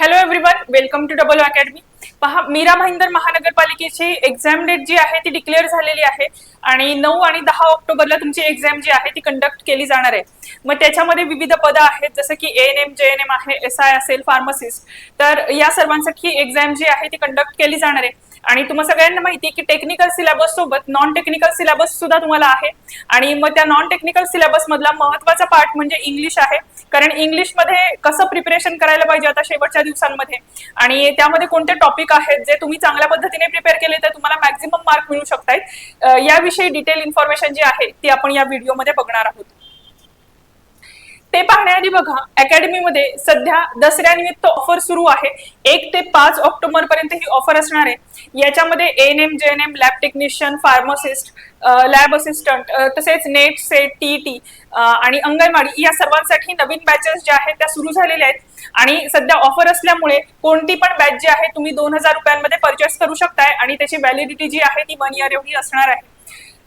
Hello everyone welcome to double academy पहा मीरा भाईंदर महानगरपालिकेची exam date जी आहे ती डिक्लेअर झालेली आहे. आणि नऊ आणि दहा ऑक्टोबरला तुमची एक्झाम जी आहे ती कंडक्ट केली जाणार आहे. मग त्याच्यामध्ये विविध पदं आहेत जसं की N M J N M आहे एस आय असेल फार्मसिस्ट तर या सर्वांसाठी एक्झाम जी आहे ती कंडक्ट केली जाणार आहे. आणि तुम्हाला सगळ्यांना माहिती आहे की टेक्निकल सिलेबस सोबत नॉन टेक्निकल सिलेबस सुद्धा तुम्हाला आहे. आणि मग त्या नॉन टेक्निकल सिलेबस मधला महत्त्वाचा पार्ट म्हणजे इंग्लिश आहे. कारण इंग्लिशमध्ये कसं प्रिपरेशन करायला पाहिजे आता शेवटच्या दिवसांमध्ये? आणि त्यामध्ये कोणते टॉपिक आहेत जे तुम्ही चांगल्या पद्धतीने प्रिपेअर केले तर तुम्हाला मॅक्झिमम मार्क मिळू शकतात याविषयी डिटेल इन्फॉर्मेशन जी आहे ती आपण या व्हिडिओमध्ये बघणार आहोत. ते पाहण्याआधी बघा अकॅडमीमध्ये सध्या दसऱ्यानिमित्त ऑफर सुरू आहे. एक ते पाच ऑक्टोबर पर्यंत ही ऑफर असणार आहे. याच्यामध्ये N M J N M lab technician pharmacist lab assistant तसेच नेट सेट टी टी आणि अंगणवाडी या सर्वांसाठी नवीन बॅचेस ज्या आहेत त्या सुरू झालेल्या आहेत. आणि सध्या ऑफर असल्यामुळे कोणती पण बॅच जी आहे तुम्ही दोन हजार रुपयांमध्ये परचेस करू शकताय आणि त्याची व्हॅलिडिटी जी आहे ती वन इयर एवढी असणार आहे.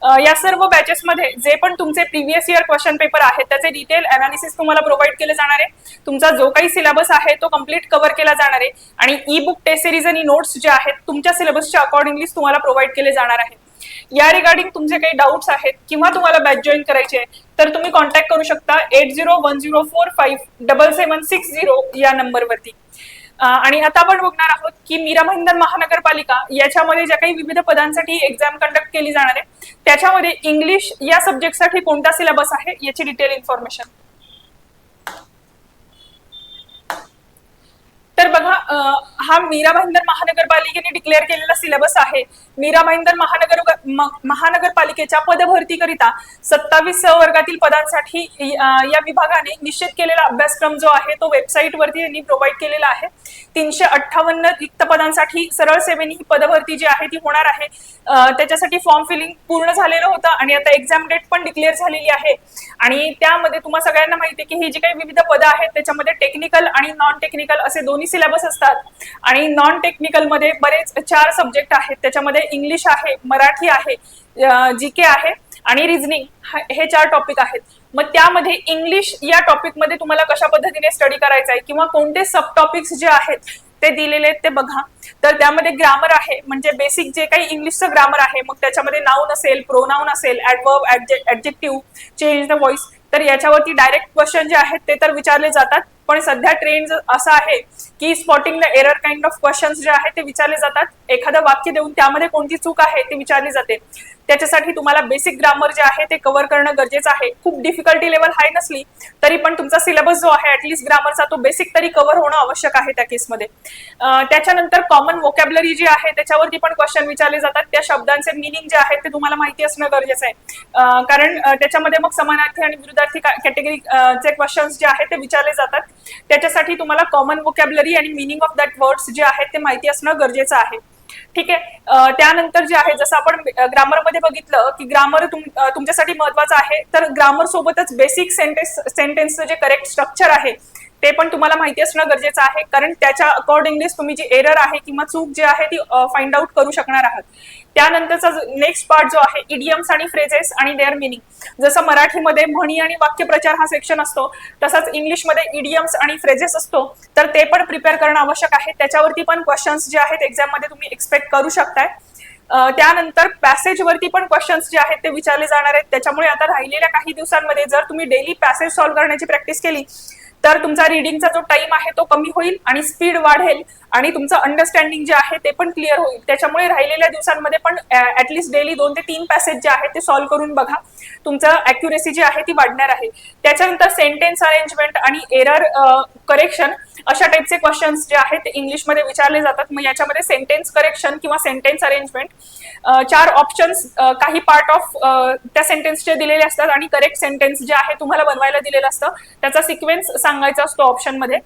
या सर्व बॅचेस मध्ये जे पण तुमचे प्रिव्हियस इयर क्वेश्चन पेपर आहेत त्याचे डिटेल अनालिसिस तुम्हाला प्रोव्हाइड केले जाणार आहे. तुमचा जो काही सिलेबस आहे तो कंप्लीट कव्हर केला जाणार आहे. आणि ई बुक टेस्ट सिरीज आणि नोट्स जे आहेत तुमच्या सिलेबसच्या अकॉर्डिंगली तुम्हाला प्रोव्हाइड केले जाणार आहे. या रिगार्डिंग तुमचे काही डाऊट्स आहेत किंवा तुम्हाला बॅच जॉईन करायचे आहे तर तुम्ही कॉन्टॅक्ट करू शकता eight zero one zero four five double seven six zero या नंबरवरती आणि आता आपण बघणार आहोत की मीरा भाईंदर महानगरपालिका याच्यामध्ये ज्या काही विविध पदांसाठी एक्झाम कंडक्ट केली जाणार आहे त्याच्यामध्ये इंग्लिश या सब्जेक्टसाठी कोणता सिलेबस आहे याची डिटेल इन्फॉर्मेशन तर बघा अ, हा मीरा भाईंदर महानगरपालिकेने डिक्लेअर केलेला सिलेबस आहे. मीरा भाईंदर महानगर म- महानगरपालिकेच्या पदभरतीकरिता सत्तावीस वर्गातील पदांसाठी या विभागाने निश्चित केलेला अभ्यासक्रम जो आहे तो वेबसाईट वरती त्यांनी प्रोव्हाइड केलेला आहे. तीनशे अठ्ठावन्न रिक्त पदांसाठी सरळ सेवेने ही पदभरती जी आहे ती होणार आहे. त्याच्यासाठी फॉर्म फिलिंग पूर्ण झालेलं होतं आणि आता एक्झाम डेट पण डिक्लेअर झालेली आहे. आणि त्यामध्ये तुम्हाला सगळ्यांना माहिती आहे की ही जी काही विविध पदं आहेत त्याच्यामध्ये टेक्निकल आणि नॉन टेक्निकल असे दोन्ही सिलेबस असतात. आणि नॉन टेक्निकलमध्ये बरेच चार सब्जेक्ट आहेत. त्याच्यामध्ये इंग्लिश आहे मराठी आहे जी के आहे आणि रिझनिंग हे चार टॉपिक आहेत. मग त्यामध्ये इंग्लिश या टॉपिकमध्ये तुम्हाला कशा पद्धतीने स्टडी करायचं आहे किंवा कोणते सब टॉपिक्स जे आहेत ते दिलेले आहेत ते बघा. तर त्यामध्ये ग्रामर आहे म्हणजे बेसिक जे काही इंग्लिशचं ग्रामर आहे मग त्याच्यामध्ये नाऊन असेल प्रोनाऊन असेल adverb adjective change the voice तर याच्यावरती डायरेक्ट क्वेश्चन जे आहेत ते तर विचारले जातात. पण सध्या ट्रेंड असा आहे की spotting the error kind of questions जे आहेत ते विचारले जातात. एखादं वाक्य देऊन त्यामध्ये कोणती चूक आहे ती विचारली जाते. त्याच्यासाठी तुम्हाला बेसिक ग्रामर जे आहे ते कव्हर करणं गरजेचं आहे. खूप डिफिकल्टी लेवल हाय नसली तरी पण तुमचा सिलेबस जो आहे ऍटलीस्ट ग्रामरचा तो बेसिक तरी कव्हर होणं आवश्यक आहे त्या केसमध्ये त्याच्यानंतर कॉमन वोकॅबलरी जी आहे त्याच्यावरती पण क्वेश्चन विचारले जातात. त्या शब्दांचे मिनिंग जे आहेत ते तुम्हाला माहिती असणं गरजेचं आहे. कारण त्याच्यामध्ये मग समानार्थी आणि विरुद्धार्थी कॅटेगरी चे क्वेश्चन्स जे आहेत ते विचारले जातात. त्याच्यासाठी तुम्हाला कॉमन वोकॅबलरी आणि मिनिंग ऑफ दॅट वर्ड्स जे आहेत ते माहिती असणं गरजेचं आहे. ठीक आहे? त्यानंतर जे आहे जसं आपण ग्रामरमध्ये बघितलं की ग्रामर तुम तुमच्यासाठी महत्वाचं आहे तर ग्रामर सोबतच बेसिक सेंटेन्स सेंटेन्सचं जे करेक्ट स्ट्रक्चर आहे ते पण तुम्हाला माहिती असणं गरजेचं आहे. कारण त्याच्या अकॉर्डिंगलीच तुम्ही जी एरर आहे किंवा चूक जी आहे ती फाइंड आउट करू शकणार आहात. त्यानंतरचा नेक्स्ट पार्ट जो आहे इडियम्स आणि फ्रेजेस आणि देअर मिनिंग जसं मराठीमध्ये म्हणी आणि वाक्यप्रचार हा सेक्शन असतो तसाच इंग्लिशमध्ये इडियम्स आणि फ्रेजेस असतो तर ते पण प्रिपेअर करणं आवश्यक आहे. त्याच्यावरती पण क्वेश्चन्स जे आहेत एक्झाममध्ये तुम्ही एक्सपेक्ट करू शकताय. त्यानंतर पॅसेजवरती पण क्वेश्चन्स जे आहेत ते विचारले जाणार आहेत. त्याच्यामुळे आता राहिलेल्या काही दिवसांमध्ये जर तुम्ही डेली पॅसेज सॉल्व्ह करण्याची प्रॅक्टिस केली तर तुमचा रिडिंगचा जो टाइम आहे तो कमी होईल आणि स्पीड वाढेल आणि तुमचं अंडरस्टँडिंग जे आहे ते पण क्लिअर होईल. त्याच्यामुळे राहिलेल्या दिवसांमध्ये पण ऍटलिस्ट डेली दोन ते तीन पॅसेज जे आहेत ते सॉल्व्ह करून बघा. तुमचं अॅक्युरेसी जी आहे ती वाढणार आहे. त्याच्यानंतर सेंटेन्स अरेंजमेंट आणि एरर करेक्शन अशा टाईपचे क्वेश्चन्स जे आहेत ते इंग्लिशमध्ये विचारले जातात. मग याच्यामध्ये सेंटेन्स करेक्शन किंवा सेंटेन्स अरेंजमेंट चार ऑप्शन्स काही पार्ट ऑफ त्या सेंटेन्सचे दिलेले असतात आणि करेक्ट सेंटेन्स जे आहे तुम्हाला बनवायला दिलेलं असतं. त्याचा सिक्वेन्स सांगायचा असतो ऑप्शनमध्ये.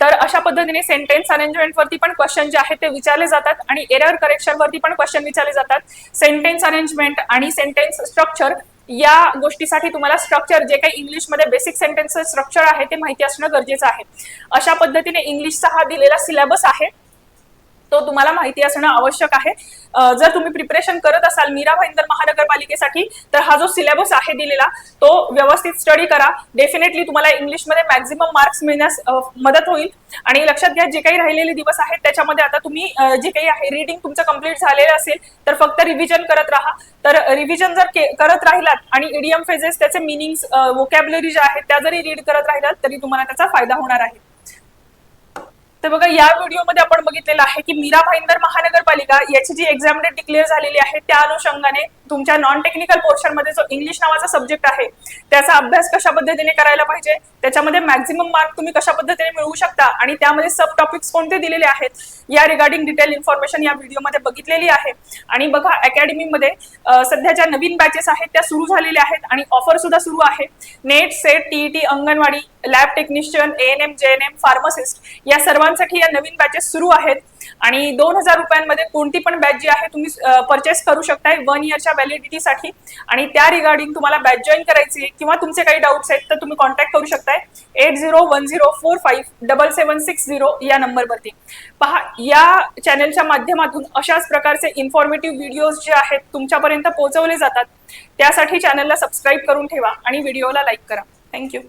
तर अशा पद्धतीने सेंटेन्स अरेंजमेंट वरती पण क्वेश्चन जे आहेत ते विचारले जातात आणि एरर करेक्शन वरती पण क्वेश्चन विचारले जातात. सेंटेन्स अरेंजमेंट आणि सेंटेन्स स्ट्रक्चर या गोष्टीसाठी तुम्हाला स्ट्रक्चर जे काही इंग्लिशमध्ये बेसिक सेंटेन्स स्ट्रक्चर आहे ते माहिती असणं गरजेचं आहे. अशा पद्धतीने इंग्लिशचा हा दिलेला सिलेबस आहे. तो तुम्हाला माहिती असणं आवश्यक आहे. जर तुम्ही प्रिपरेशन करत असाल मीरा भाईंदर महानगरपालिकेसाठी तर हा जो सिलेबस आहे दिलेला तो व्यवस्थित स्टडी करा. डेफिनेटली तुम्हाला इंग्लिशमध्ये मॅक्झिमम मार्क्स मिळण्यास मदत होईल. आणि लक्षात घ्या जे काही राहिलेले दिवस आहेत त्याच्यामध्ये आता तुम्ही जे काही आहे रिडिंग तुमचं कंप्लीट झालेलं असेल तर फक्त रिव्हिजन करत राहा. तर रिव्हिजन जर करत राहिलात आणि इडियम फेजेस त्याचे मिनिंग्स वोकॅबलरी ज्या आहेत त्या जरी रीड करत राहिलात तरी तुम्हाला त्याचा फायदा होणार आहे. तर बघा या व्हिडिओमध्ये आपण बघितलेलं आहे की मीरा भाईंदर महानगरपालिका याची जी एक्झाम डेट डिक्लेअर झालेली आहे त्या अनुषंगाने तुमच्या नॉन टेक्निकल पोर्शनमध्ये जो इंग्लिश नावाचा सब्जेक्ट आहे त्याचा अभ्यास कशा पद्धतीने करायला पाहिजे त्याच्यामध्ये मॅक्झिमम मार्क तुम्ही कशा पद्धतीने मिळवू शकता आणि त्यामध्ये सब टॉपिक्स कोणते दिलेले आहेत या रिगार्डिंग डिटेल इन्फॉर्मेशन या व्हिडिओमध्ये बघितलेली आहे. आणि बघा अकॅडमीमध्ये सध्या ज्या नवीन बॅचेस आहेत त्या सुरू झालेल्या आहेत आणि ऑफर सुद्धा सुरू आहे. NET SET TET Anganwadi lab technician N M J N M pharmacist या सर्वांसाठी या नवीन बॅचेस सुरू आहेत. आणि दोन हजार रुपयांमध्ये कोणती पण बॅच जी आहे तुम्ही परचेस करू शकताय वन इयरच्या व्हॅलिडिटीसाठी आणि त्या रिगार्डिंग तुम्हाला बॅच जॉईन करायची आहे किंवा तुमचे काही डाऊट्स आहेत तर तुम्ही कॉन्टॅक्ट करू शकताय. Eight zero one zero four five double seven six zero या नंबरवरती पहा या चॅनलच्या माध्यमातून अशाच प्रकारचे इन्फॉर्मेटिव्ह व्हिडिओज जे आहेत तुमच्यापर्यंत पोहोचवले जातात. त्यासाठी चॅनलला सबस्क्राईब करून ठेवा आणि व्हिडिओला लाईक करा. थँक्यू